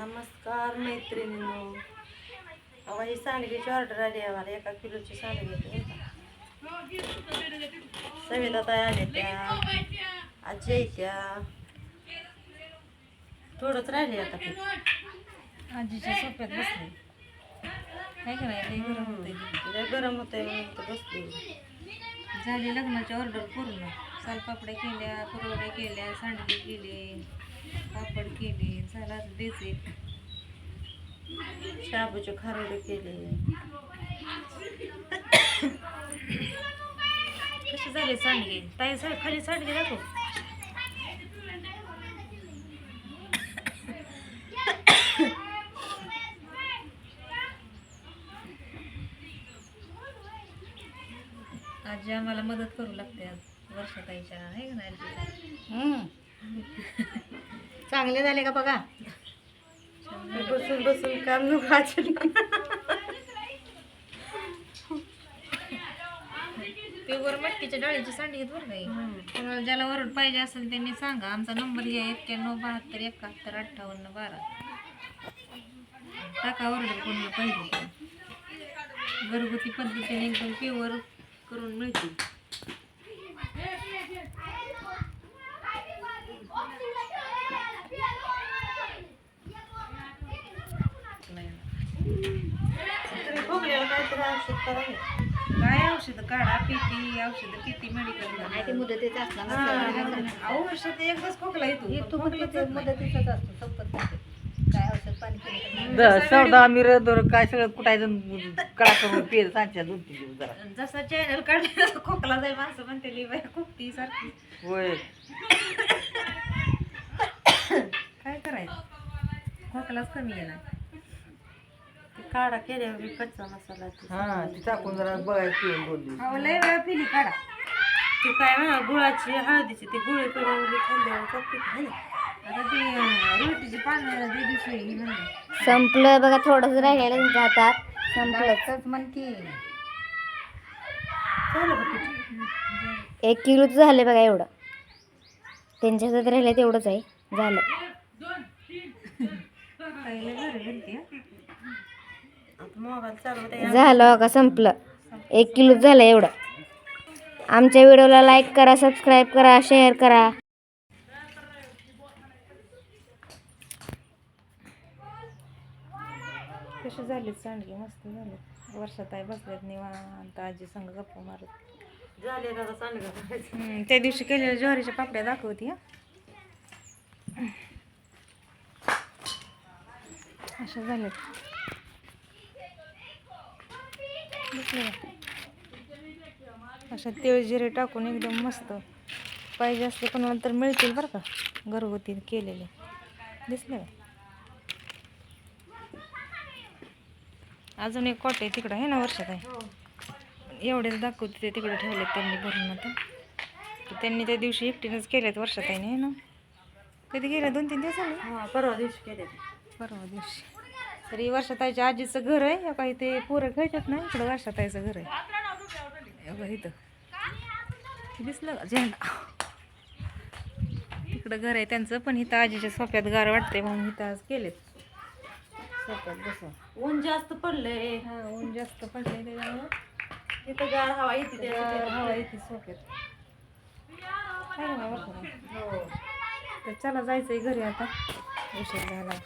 नमस्कार मैत्रिणींनो. अहो ही सांडगेची ऑर्डर आली आहे आम्हाला. एका किलोची सांडगे. सविता ताई आल्या त्या. आजी येत्या थोडंच राहिले आता आजीच्या सोप्यात बसले. काय गरम होते गरम म्हणून तर बसली. झाली लग्नाची ऑर्डर पूर्ण. सालपापड्या केल्या कुरवड्या केल्या सांडगे केले. पापड केले झाला द्यायचे शाबूचे खारोडे केले. कसे झाले सांडगे? ताई साहेब खाली सांडगे दाखव. आजी आम्हाला मदत करू लागते आज वर्षाताईच्या आहे का नाही चांगले झाले का बघा? बसून बसून काम प्युअर मटकीच्या डाळीची सांडगी बरं काही कोणाला ज्याला वरड पाहिजे असेल त्यांनी सांगा. आमचा नंबर घ्या एक्क्याण्णव बहात्तर एकाहत्तर अठ्ठावन्न बारा. टाका वरड कोणाला पाहिजे. ते. घरगुती पद्धतीने एकदम प्युअर करून मिळते औषध करा हे. काय औषधं? काढा पिती औषधं किती मेडिकल मुदतीचा औषध एकदाच खोकला येतो. मुदतीचाच असतो संपत नाही काय औषध पाणी केलं चौदा मिर दोर काय सगळं कुठायचं कडा करून पेर सांच्या दोन तीन दिवस जरा. जसा चॅनल काढला खोकला जाईल माणसं म्हणते ली बाय खोकती सारखी. होय. काय करायचं? खोकलाच कमी येणार काढा केल्यावर मी कच्चा मसाला ते. हा ती टाकून जरा बघायचं अहो लय वेळा पिली काढा. ती काय म्हणा गुळाची हळदीची ती गुळी करून बी खाल्ल्यावर की? आता ती रोटीची पानं दे दिवशी ही म्हणली. संपलं बघा थोडंच राहिलेलं त्यांच्या हातात संपलं तच म्हण की झालं का पीठ? एक किलोचं झालं बघा एवढं. त्यांच्या हातात राहिलं तेवढंच आहे. झालं. पहिले घरी म्हणते आता मोबाईल चालू होता झालं का संपलं. एक किलोच झालं एवढं. आमच्या व्हिडिओला लाईक करा सबस्क्राईब करा शेअर करा. कशी झाली सांडगी? मस्त झाली. वर्षात आहे बसल्यात निवांत आजी संग गप्पा मारत. झाले दादा सांडगा त्या दिवशी केलेल्या ज्वारीच्या पापड्या दाखवती हा. अशा झाल्यात दिसलं का? अशा तेळ जिरे टाकून एकदम मस्त पाहिजे असले कोणाला तर मिळतील बरं का. घरगुती केलेले. दिसले? अजून एक कॉट आहे तिकडं आहे ना वर्षात आहे. एवढेच दाखवते ते तिकडे ठेवलेत त्यांनी भरून आता. त्यांनी त्या दिवशी एकटीनंच केल्यात वर्षात आहे ना कधी गेल्या दोन तीन दिवसांनी हा परवा दिवशी केले. परवा दिवशी. तरी वर्षाताईच्या आजीचं घर आहे. या काही ते पोरं खेळतात ना इकडं वर्षाताईचं घर आहे. हे इथं. हे दिसलं का? झेंडा. तिकडं घर आहे त्यांचं पण इथं आजीच्या सोप्यात गार वाटते म्हणून इथं आज केलेत. सोप्यात बसून. ऊन जास्त पडलंय. हा ऊन जास्त पडले त्याच्यामुळं. तिथं गार हवा येते गार. हवा येते सोप्यात. नाही हो. तर चला जायचंय घरी आता. उशीर झाला